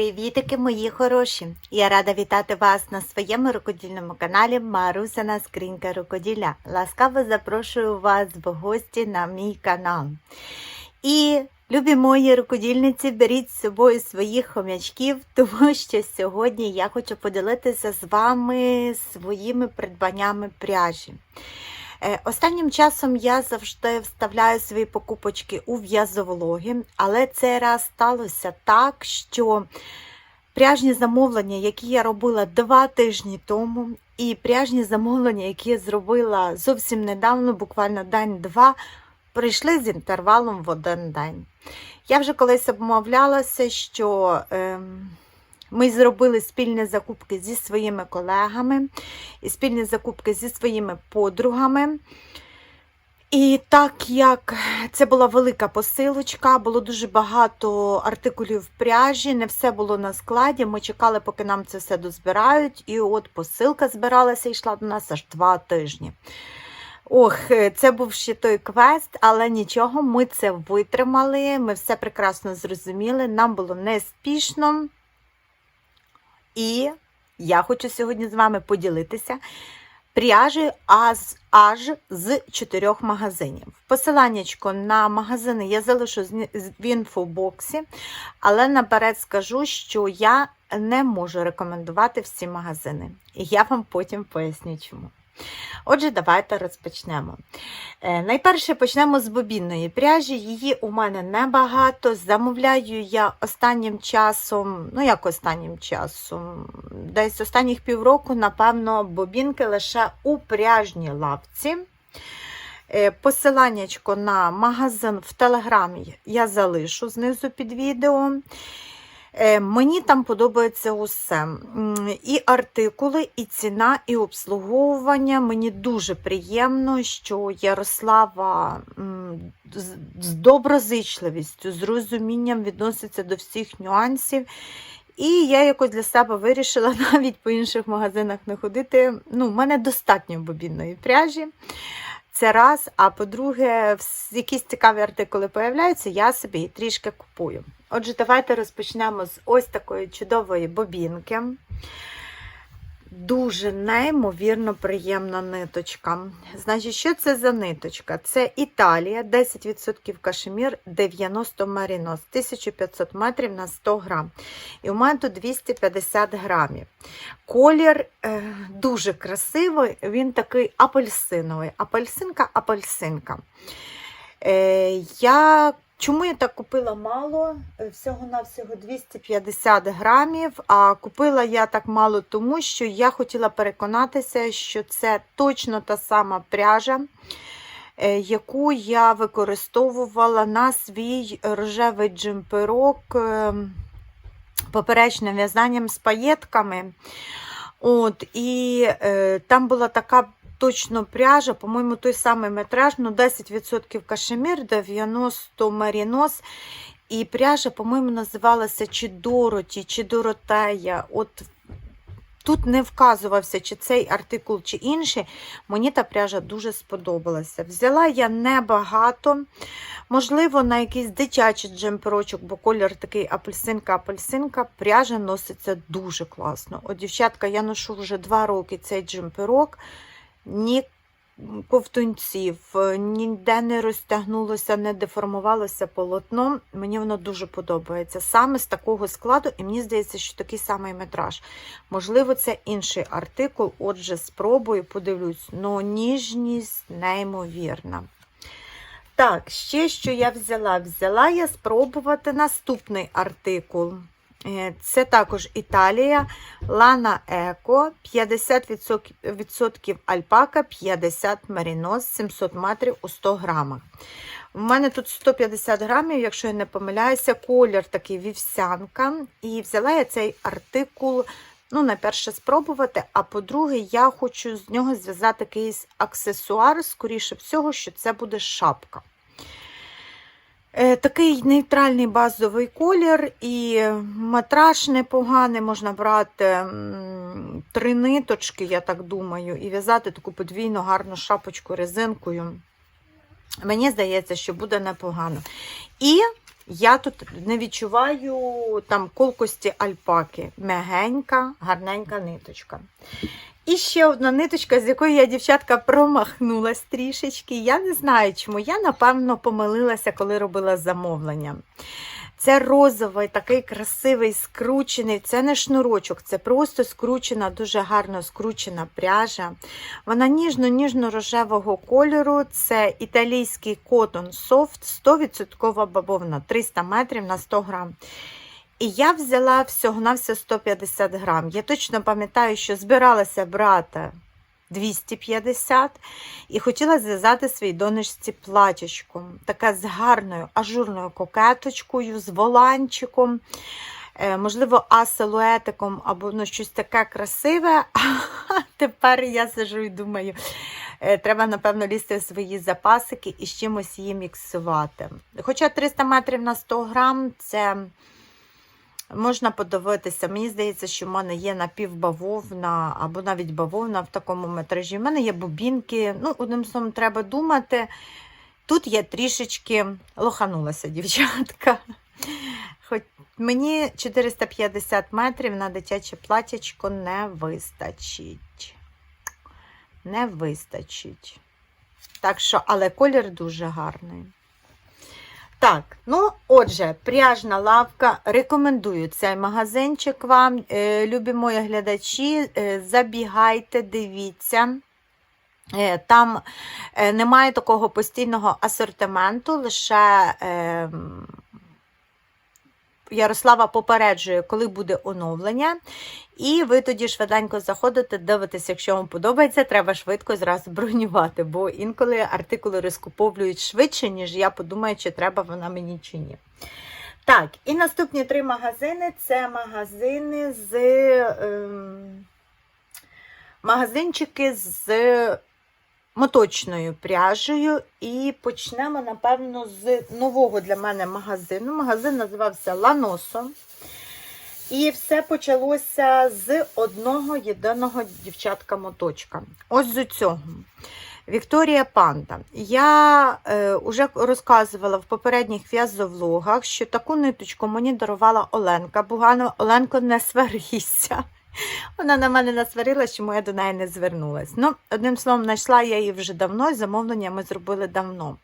Привітики, мої хороші! Я рада вітати вас на своєму рукодільному каналі Марусина Скринька Рукоділля. Ласкаво запрошую вас в гості на мій канал. І, любі мої рукодільниці, беріть з собою своїх хомячків, тому що сьогодні я хочу поділитися з вами своїми придбаннями пряжі. Е, Останнім часом я завжди вставляю свої покупочки у в'язовлоги, але цей раз сталося так, що пряжні замовлення, які я робила два тижні тому, і пряжні замовлення, які я зробила зовсім недавно, буквально день-два, прийшли з інтервалом в один день. Я вже колись обмовлялася, що. ем, ми зробили спільні закупки зі своїми колегами спільні закупки зі своїми подругами. І так як це була велика посилочка, було дуже багато артикулів пряжі, не все було на складі. Ми чекали, поки нам це все дозбирають. І от посилка збиралася і йшла до нас аж два тижні. Ох, це був ще той квест, але нічого, ми це витримали, ми все прекрасно зрозуміли, нам було неспішно. І я хочу сьогодні з вами поділитися пряжею аж, аж з чотирьох магазинів. Посиланнячко на магазини я залишу в інфобоксі, але наперед скажу, що я не можу рекомендувати всі магазини. Я вам потім поясню чому. Отже, давайте розпочнемо. Е, Найперше почнемо з бобінної пряжі. Її у мене небагато. Замовляю я останнім часом, ну як останнім часом, десь останніх півроку, напевно, бобінки лише у пряжній лавці. Е, Посиланнячко на магазин в Телеграмі я залишу знизу під відео. Е, Мені там подобається усе. І артикули, і ціна, і обслуговування. Мені дуже приємно, що Ярослава з- доброзичливістю, з розумінням відноситься до всіх нюансів. І я якось для себе вирішила навіть по інших магазинах не ходити. Ну, в мене достатньо бобінної пряжі. Це раз. А по-друге, якісь цікаві артикули появляються, я собі трішки купую. Отже, давайте розпочнемо з ось такої чудової бобінки. Дуже неймовірно приємна ниточка. Значить, що це за ниточка? Це Італія, 10% кашемір, 90 марінос, 1500 метрів на 100 грам. І у мене тут 250 грамів. Колір е, дуже красивий, він такий апельсиновий. Апельсинка-апельсинка. Е, я Чому я так купила мало? Е, Всього-навсього 250 грамів. А купила я так мало, тому що я хотіла переконатися, що це точно та сама пряжа, е, яку я використовувала на свій рожевий джемперок е, поперечним в'язанням з паєтками. От, і е, там була така точно пряжа, по-моєму, той самий метраж, ну 10% кашемір, 90 марінос. І пряжа, по-моєму, називалася чи Дороті, чи Доротея. От тут не вказувався, чи цей артикул, чи інший. Мені та пряжа дуже сподобалася. Взяла я небагато. Можливо, на якийсь дитячий джемперочок, бо колір такий апельсинка-апельсинка, пряжа носиться дуже класно. От, дівчатка, я ношу вже два роки цей джемперок. Ні ковтунців, ніде не розтягнулося, не деформувалося полотно. Мені воно дуже подобається. Саме з такого складу, і мені здається, що такий самий метраж. Можливо, це інший артикул. Отже, спробую, подивлюсь. Ну, ніжність неймовірна. Так, ще що я взяла? Взяла я спробувати наступний артикул. Е, Це також Італія, Лана Еко, 50% альпака, 50 мерінос, 700 метрів у 100 грамах. У мене тут 150 грамів, якщо я не помиляюся, колір такий вівсянка. І взяла я цей артикул, ну, найперше, спробувати, а по-друге, я хочу з нього зв'язати якийсь аксесуар, скоріше всього, що це буде шапка. Е, Такий нейтральний базовий колір і матраж непоганий, можна брати три ниточки, я так думаю, і в'язати таку подвійну гарну шапочку резинкою. Мені здається, що буде непогано. І Я тут не відчуваю там колкості альпаки. Мягенька, гарненька ниточка. І ще одна ниточка, з якої я, дівчатка, промахнулась трішечки. Я не знаю чому. Я, напевно, помилилася, коли робила замовлення. Це розовий, такий красивий, скручений. Це не шнурочок, це просто скручена, дуже гарно скручена пряжа. Вона ніжно-ніжно-рожевого кольору. Це італійський Cotton Soft, 100% бавовна, 300 метрів на 100 грам. І я взяла всього на все 150 грам. Я точно пам'ятаю, що збиралася брати 250 і хотіла зв'язати своїй донечці платячку. Таке з гарною ажурною кокеточкою, з воланчиком, е, можливо, асилуетиком або ну, щось таке красиве. Тепер я сижу і думаю, е, треба, напевно, лізти в свої запасики і з чимось її міксувати. Хоча 300 метрів на 100 грам це. Можна подивитися, мені здається, що в мене є напівбавовна або навіть бавовна в такому метражі. У мене є бобінки. Ну, одним словом, треба думати. Тут я трішечки лоханулася, дівчатка. Хоч мені 450 метрів на дитяче платячко не вистачить. Не вистачить. Так що, але колір дуже гарний. Так, ну отже, пряжна лавка. Рекомендую цей магазинчик вам, е, любі мої глядачі. е, Забігайте, дивіться. Е, Там немає такого постійного асортименту, лише е, Ярослава попереджує, коли буде оновлення. І ви тоді швиденько заходите, дивитесь, якщо вам подобається, треба швидко зразу бронювати, бо інколи артикули розкуповують швидше, ніж я подумаю, чи треба вона мені чи ні. Так, і наступні три магазини це магазини з ем, магазинчики з моточною пряжею. І почнемо, напевно, з нового для мене магазину. Магазин називався Ланосо. І все почалося з одного єдиного дівчатка-моточка. Ось з цього. Вікторія Панда. Я е, вже розказувала в попередніх в'язовлогах, що таку ниточку мені дарувала Оленка Буганова. Оленко, не сварися. Вона на мене насварила, чому я до неї не звернулась. Ну, одним словом, знайшла я її вже давно, і замовлення ми зробили давно.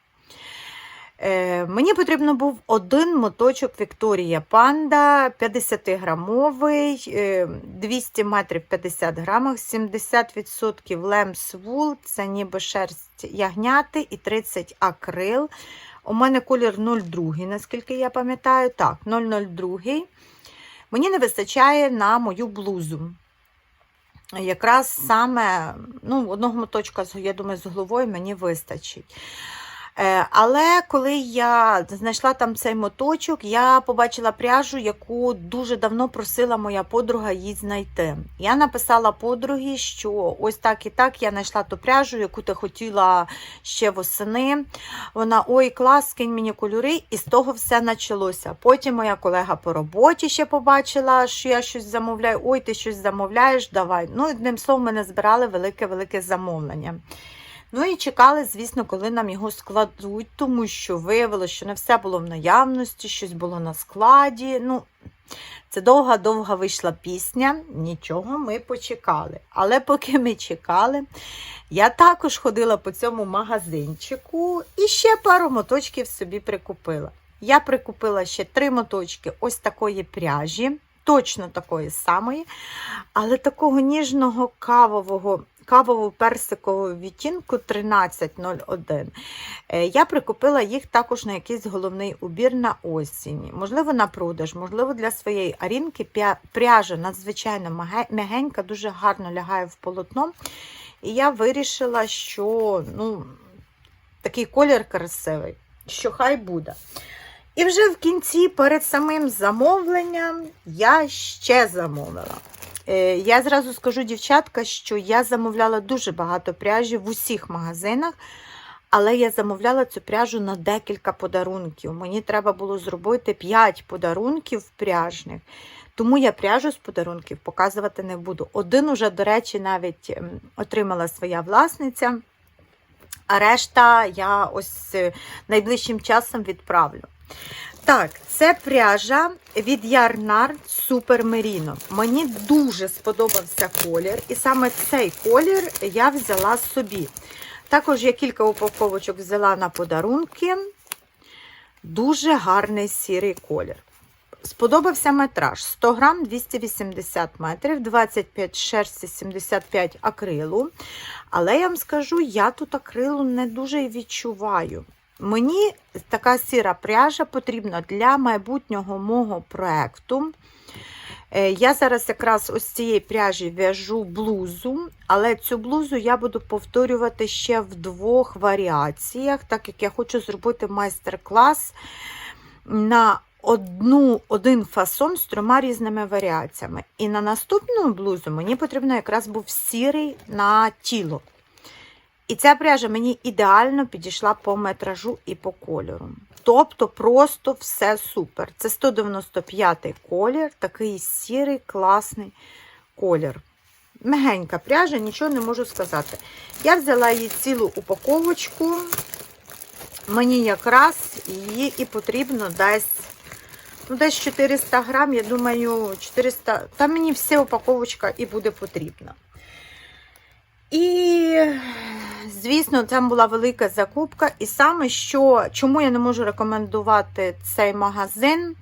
Е, мені потрібно був один моточок Вікторія Панда 50-грамовий, е, 200 метрів 50 грамах, 70% лемс вул, це ніби шерсть ягняти і 30 акрил. У мене колір 02, наскільки я пам'ятаю. Так, 002. Мені не вистачає на мою блузу. Якраз саме ну, одного моточка, я думаю, з головою мені вистачить. Е, Але коли я знайшла там цей моточок, я побачила пряжу, яку дуже давно просила моя подруга їй знайти. Я написала подругі, що ось так і так я знайшла ту пряжу, яку ти хотіла ще восени. Вона ой, клас, скинь мені кольори, і з того все почалося. Потім моя колега по роботі ще побачила, що я щось замовляю. Ой, ти щось замовляєш, давай. Ну, одним словом, ми не збирали велике-велике замовлення. Ну і чекали, звісно, коли нам його складуть, тому що виявилося, що не все було в наявності, щось було на складі. Ну, це довга-довга вийшла пісня, нічого ми почекали. Але поки ми чекали, я також ходила по цьому магазинчику і ще пару моточків собі прикупила. Я прикупила ще три моточки ось такої пряжі, точно такої самої, але такого ніжного кавового кавово-персикового відтінку 1301. Е, Я прикупила їх також на якийсь головний убір на осінь. Можливо, на продаж, можливо, для своєї арінки пряжа надзвичайно м'ягенька, дуже гарно лягає в полотно. І я вирішила, що ну, такий колір красивий, що хай буде. І вже в кінці, перед самим замовленням, я ще замовила. Е, Я зразу скажу, дівчатка, що я замовляла дуже багато пряжі в усіх магазинах, але я замовляла цю пряжу на декілька подарунків. Мені треба було зробити 5 подарунків пряжних. Тому я пряжу з подарунків показувати не буду. Один уже, до речі, навіть ем, отримала своя власниця, а решта я ось е, найближчим часом відправлю. Так, це пряжа від Ярнар Super Merino. Мені дуже сподобався колір, і саме цей колір я взяла собі. Також я кілька упаковочок взяла на подарунки. Дуже гарний сірий колір. Сподобався метраж 100 грам 280 метрів, 25 шерсті, 75 акрилу. Але я вам скажу, я тут акрилу не дуже відчуваю. Мені така сіра пряжа потрібна для майбутнього мого проекту. Е, Я зараз якраз ось цієї пряжі в'яжу блузу, але цю блузу я буду повторювати ще в двох варіаціях, так як я хочу зробити майстер-клас на одну, один фасон з трьома різними варіаціями. І на наступну блузу мені потрібно якраз був сірий на тіло. І ця пряжа мені ідеально підійшла по метражу і по кольору. Тобто просто все супер. Це 195 колір, такий сірий, класний колір. Мегенька пряжа, нічого не можу сказати. Я взяла її цілу упаковочку. Мені якраз її і потрібно десь, ну, десь 400 грам, я думаю, 400, та мені вся упаковочка і буде потрібна. І, звісно, там була велика закупка. І саме що, чому я не можу рекомендувати цей магазин.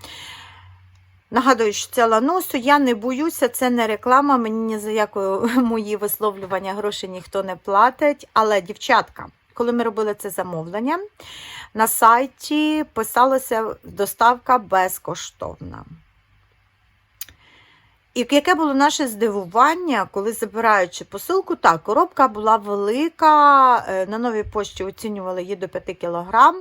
Нагадую, що це ланосу, я не боюся, це не реклама, мені ні за якої мої висловлювання грошей ніхто не платить. Але, дівчатка, коли ми робили це замовлення, на сайті писалося доставка безкоштовна. І яке було наше здивування, коли забираючи посилку, так, коробка була велика, е, на новій пошті оцінювали її до 5 кг.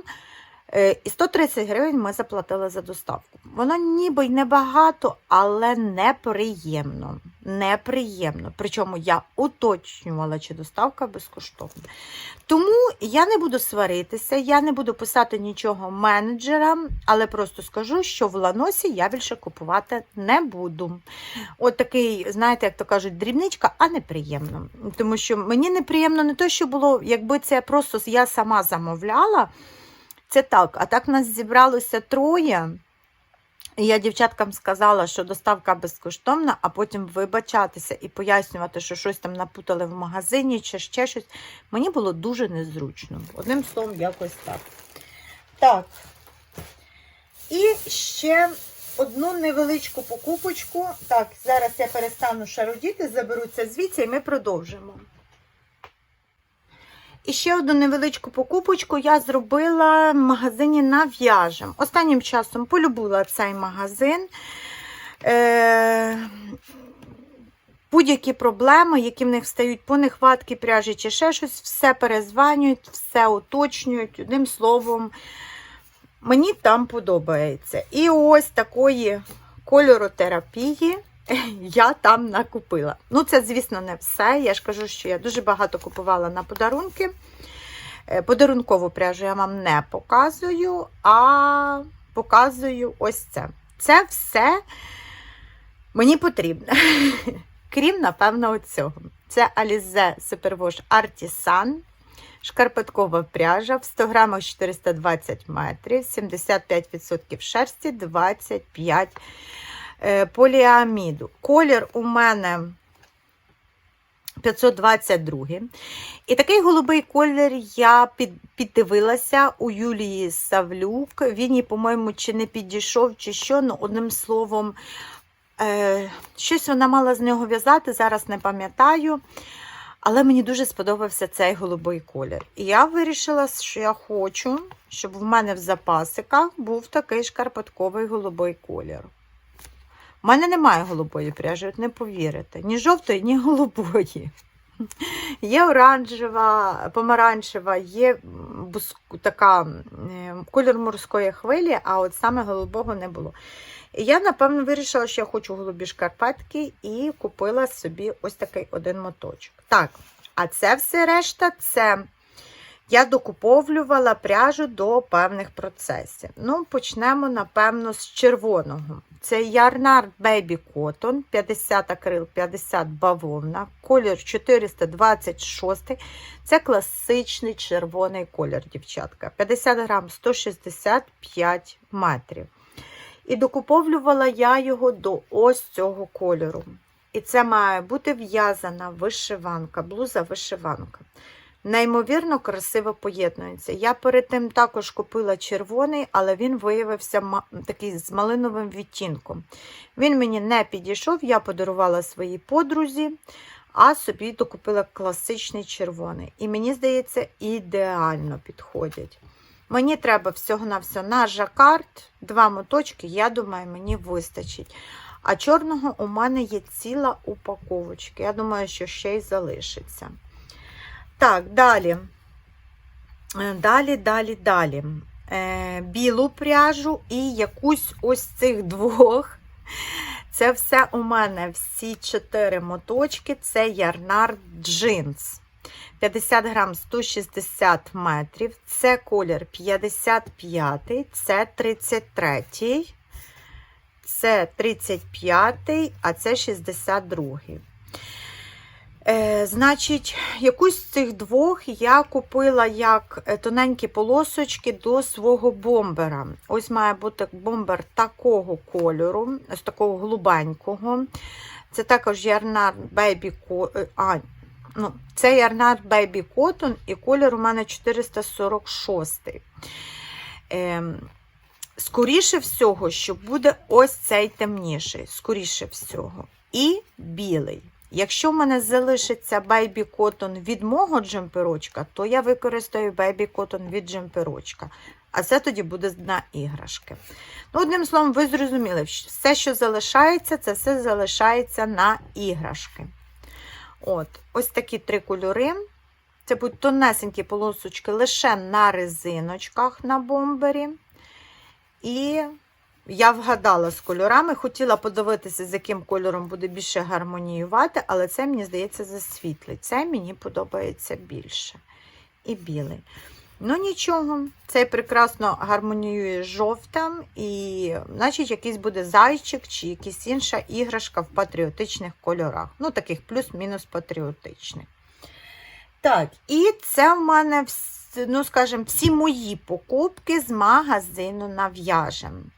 І 130 гривень ми заплатили за доставку. Воно ніби й небагато, але неприємно. Неприємно. Причому я уточнювала, чи доставка безкоштовна. Тому я не буду сваритися, я не буду писати нічого менеджерам, але просто скажу, що в ланосі я більше купувати не буду. От такий, знаєте, як то кажуть, дрібничка, а неприємно. Тому що мені неприємно не те, що було, якби це просто я сама замовляла. Це так, а так нас зібралося троє. І я дівчаткам сказала, що доставка безкоштовна, а потім вибачатися і пояснювати, що щось там напутали в магазині чи ще щось. Мені було дуже незручно. Одним словом, якось так. Так. І ще одну невеличку покупочку. Так, зараз я перестану шародіти, заберу це звідси і ми продовжимо. І ще одну невеличку покупочку я зробила в магазині «Нав'яжем». Останнім часом полюбила цей магазин. Е, Будь-які проблеми, які в них встають по нехватки пряжі чи ще щось, все перезванюють, все уточнюють. Одним словом, мені там подобається. І ось такої кольоротерапії я там накупила. Ну, це, звісно, не все. Я ж кажу, що я дуже багато купувала на подарунки. Е, Подарункову пряжу я вам не показую, а показую ось це. Це все мені потрібно. Крім, напевно, цього. Це Alize Superwash Artisan. Шкарпеткова пряжа в 100 грамах 420 метрів, 75% шерсті, 25 е, поліаміду. Колір у мене 522. І такий голубий колір я під, піддивилася у Юлії Савлюк. Він їй, по-моєму, чи не підійшов, чи що. Ну, одним словом, е, щось вона мала з нього в'язати, зараз не пам'ятаю. Але мені дуже сподобався цей голубий колір. І я вирішила, що я хочу, щоб в мене в запасиках був такий шкарпетковий голубий колір. У мене немає голубої пряжі, от не повірите. Ні жовтої, ні голубої. Є оранжева, помаранчева, є така е, колір морської хвилі, а от саме голубого не було. Я, напевно, вирішила, що я хочу голубі шкарпетки і купила собі ось такий один моточок. Так, а це все решта, це я докуповлювала пряжу до певних процесів. Ну, почнемо, напевно, з червоного. Це Ярнард Baby Cotton, 50 акрил, 50 бавовна, колір 426. Це класичний червоний колір, дівчатка. 50 грам 165 метрів. І докуповлювала я його до ось цього кольору. І це має бути в'язана вишиванка, блуза вишиванка. Неймовірно красиво поєднується. Я перед тим також купила червоний, але він виявився такий з малиновим відтінком. Він мені не підійшов, я подарувала своїй подрузі, а собі докупила класичний червоний. І мені здається, ідеально підходять. Мені треба всього-навсього на жакард, два моточки, я думаю, мені вистачить. А чорного у мене є ціла упаковочка. Я думаю, що ще й залишиться. Так, далі. Е, Далі, далі, далі. Е, білу пряжу і якусь ось цих двох. Це все у мене всі чотири моточки. Це Ярнар Джинс. 50 грам 160 метрів. Це колір 55, це 33, це 35, а це 62. Е, значить, якусь з цих двох я купила як е, тоненькі полосочки до свого бомбера. Ось має бути бомбер такого кольору, з такого голубенького. Це також Ярнар Baby Co- а, ну, це Ярнар Baby Cotton і колір у мене 446. Е, скоріше всього, що буде ось цей темніший. Скоріше всього. І білий. Якщо в мене залишиться Baby Cotton від мого джемперочка, то я використаю Baby Cotton від джемперочка. А це тоді буде на іграшки. Ну, одним словом, ви зрозуміли, все, що залишається, це все залишається на іграшки. От, ось такі три кольори. Це будуть тонесенькі полосочки лише на резиночках на бомбері. І я вгадала з кольорами, хотіла подивитися, з яким кольором буде більше гармоніювати, але це, мені здається, засвітлий. Це мені подобається більше. І білий. Ну нічого, цей прекрасно гармоніює з жовтим, і, значить, якийсь буде зайчик чи якась інша іграшка в патріотичних кольорах. Ну, таких плюс-мінус патріотичних. Так, і це в мене, вс- ну, скажімо, всі мої покупки з магазину нав'яжем.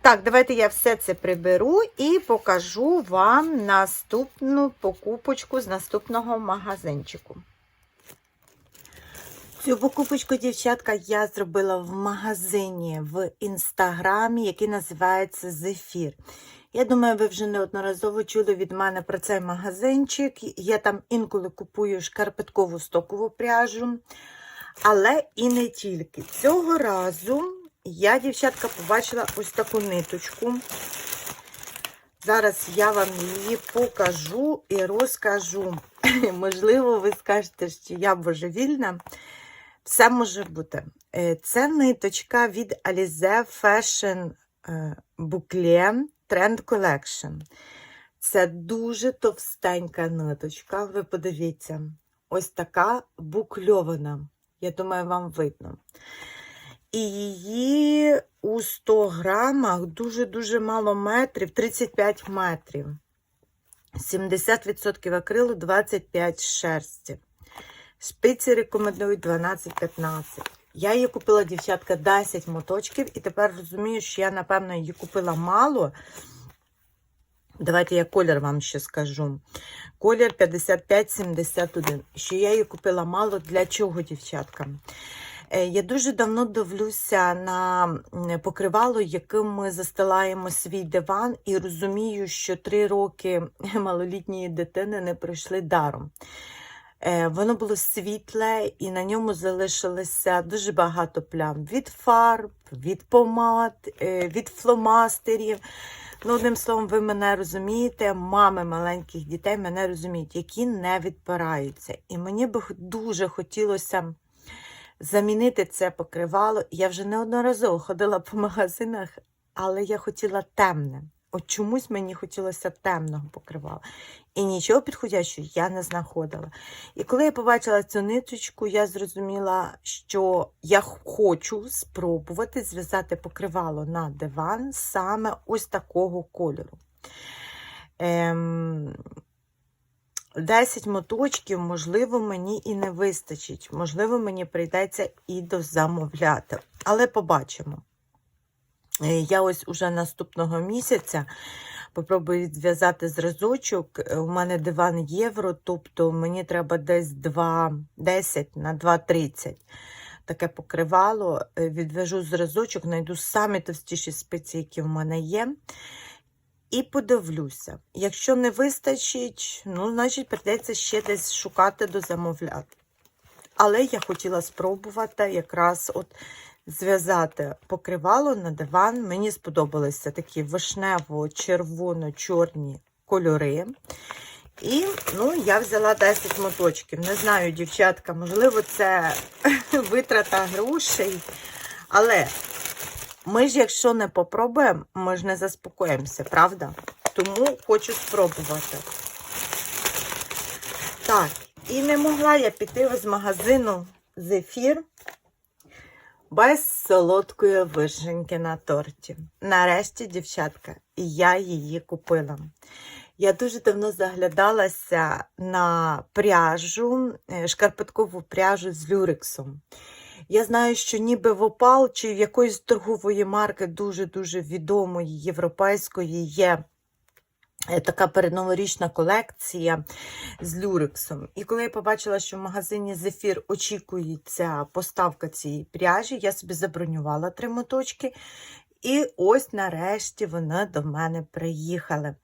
Так, давайте я все це приберу і покажу вам наступну покупочку з наступного магазинчику. Цю покупочку, дівчатка, я зробила в магазині в інстаграмі, який називається Зефір. Я думаю, ви вже неодноразово чули від мене про цей магазинчик. Я там інколи купую шкарпеткову стокову пряжу, але і не тільки. Цього разу я, дівчатка, побачила ось таку ниточку. Зараз я вам її покажу і розкажу. Можливо, ви скажете, що я божевільна. Все може бути. Е, Це ниточка від Alize Fashion е, Boucle Trend Collection. Це дуже товстенька ниточка. Ви подивіться, ось така букльована. Я думаю, вам видно. І її у 100 грамах дуже-дуже мало метрів, 35 метрів. 70% акрилу, 25 шерсті. Шпиці рекомендують 12-15. Я її купила, дівчатка, 10 моточків, і тепер розумію, що я, напевно, її купила мало. Давайте я колір вам ще скажу. Колір 55-71. Що я її купила мало для чого, дівчатка? Е, Я дуже давно дивлюся на покривало, яким ми застилаємо свій диван, і розумію, що три роки малолітньої дитини не пройшли даром. Е, Воно було світле, і на ньому залишилося дуже багато плям від фарб, від помад, е, від фломастерів. Ну, одним словом, ви мене розумієте, мами маленьких дітей мене розуміють, які не відпираються. І мені би дуже хотілося замінити це покривало. Я вже неодноразово ходила по магазинах, але я хотіла темне. От чомусь мені хотілося темного покривала. І нічого підходящого я не знаходила. І коли я побачила цю ниточку, я зрозуміла, що я хочу спробувати зв'язати покривало на диван саме ось такого кольору. Ем, 10 моточків, можливо, мені і не вистачить. Можливо, мені прийдеться і дозамовляти. Але побачимо. Е, Я ось уже наступного місяця попробую відв'язати зразочок. Е, У мене диван євро, тобто мені треба десь 2,10 на 2,30. Таке покривало. Е, Відв'яжу зразочок, знайду самі товстіші спиці, які в мене є. І подивлюся. Якщо не вистачить, ну, значить, прийдеться ще десь шукати дозамовляти. Але я хотіла спробувати якраз от зв'язати покривало на диван. Мені сподобалися такі вишнево-червоно-чорні кольори. І ну, я взяла 10 моточків. Не знаю, дівчатка, можливо, це витрата грошей. Але ми ж, якщо не попробуємо, ми ж не заспокоїмося, правда? Тому хочу спробувати. Так, і не могла я піти з магазину зефір без солодкої вишеньки на торті. Нарешті, дівчатка, і я її купила. Я дуже давно заглядалася на пряжу, е, шкарпеткову пряжу з люрексом. Я знаю, що ніби в Опал чи в якоїсь торгової марки дуже-дуже відомої європейської є така передноворічна колекція з люрексом. І коли я побачила, що в магазині Зефір очікується поставка цієї пряжі, я собі забронювала три моточки. І ось нарешті вони до мене приїхали.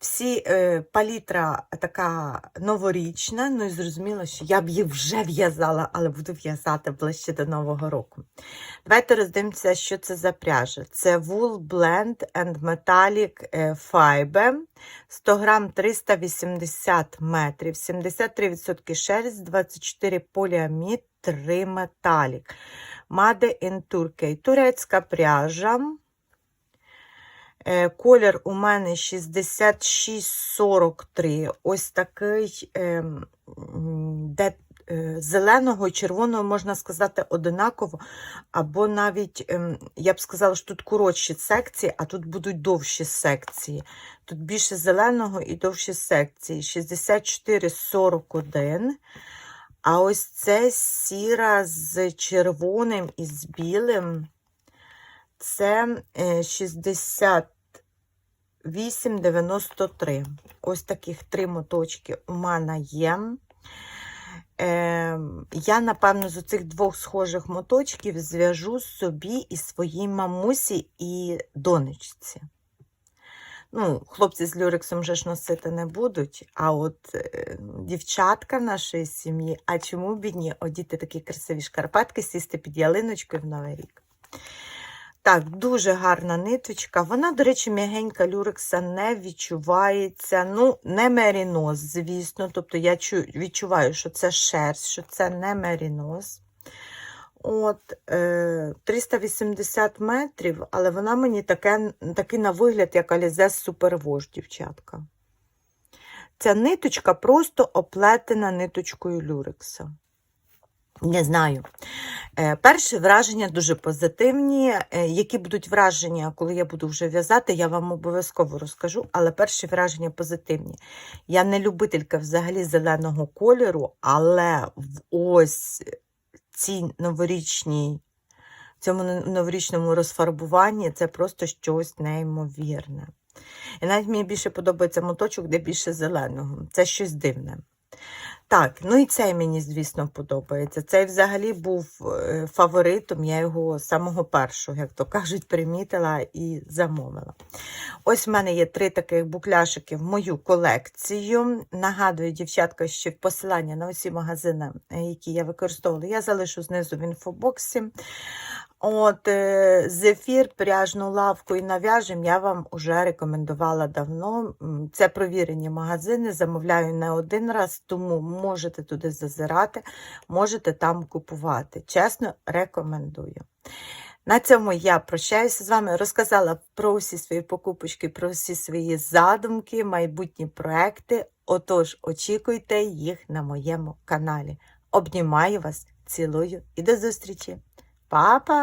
Всі е, палітра така новорічна, ну і зрозуміло, що я б її вже в'язала, але буду в'язати ближче до Нового року. Давайте роздивимося, що це за пряжа. Це Wool Blend and Metallic е, Fiber, 100 грам 380 метрів, 73% шерсть, 24 поліамід, 3 металік. Made in Turkey. Турецька пряжа. Е, Колір у мене 6643. Ось такий, е, де е, зеленого і червоного, можна сказати, одинаково. Або навіть, ем, я б сказала, що тут коротші секції, а тут будуть довші секції. Тут більше зеленого і довші секції. 6441. А ось це сіра з червоним і з білим. Це е, 68,93. Ось таких три моточки у мене є. Е, я, напевно, з цих двох схожих моточків зв'яжу собі і своїй мамусі і донечці. Ну, хлопці з люрексом вже ж носити не будуть, а от е, дівчатка нашої сім'ї, а чому б ні, одіти такі красиві шкарпетки, сісти під ялиночкою в Новий рік. Так, дуже гарна ниточка. Вона, до речі, м'ягенька люрекса не відчувається. Ну, не мерінос, звісно. Тобто я відчуваю, що це шерсть, що це не мерінос. От, е, 380 метрів, але вона мені таке, такий на вигляд, як Alize Супервош, дівчатка. Ця ниточка просто оплетена ниточкою люрекса. Не знаю. Е, Перші враження дуже позитивні. Е, Які будуть враження, коли я буду вже в'язати, я вам обов'язково розкажу, але перші враження позитивні. Я не любителька взагалі зеленого кольору, але в ось цій новорічній, цьому новорічному розфарбуванні це просто щось неймовірне. І навіть мені більше подобається моточок, де більше зеленого. Це щось дивне. Так, ну і цей мені, звісно, подобається. Цей взагалі був е, фаворитом, я його самого першого, як то кажуть, примітила і замовила. Ось в мене є три таких букляшики в мою колекцію. Нагадую, дівчатка, що посилання на усі магазини, е, які я використовувала, я залишу знизу в інфобоксі. От, е, зефір, пряжну лавку і нав'яжем я вам вже рекомендувала давно. Це провірені магазини, замовляю не один раз, тому можете туди зазирати, можете там купувати. Чесно, рекомендую. На цьому я прощаюся з вами. Розказала про усі свої покупочки, про всі свої задумки, майбутні проекти. Отож, очікуйте їх на моєму каналі. Обнімаю вас, цілую і до зустрічі. Па-па!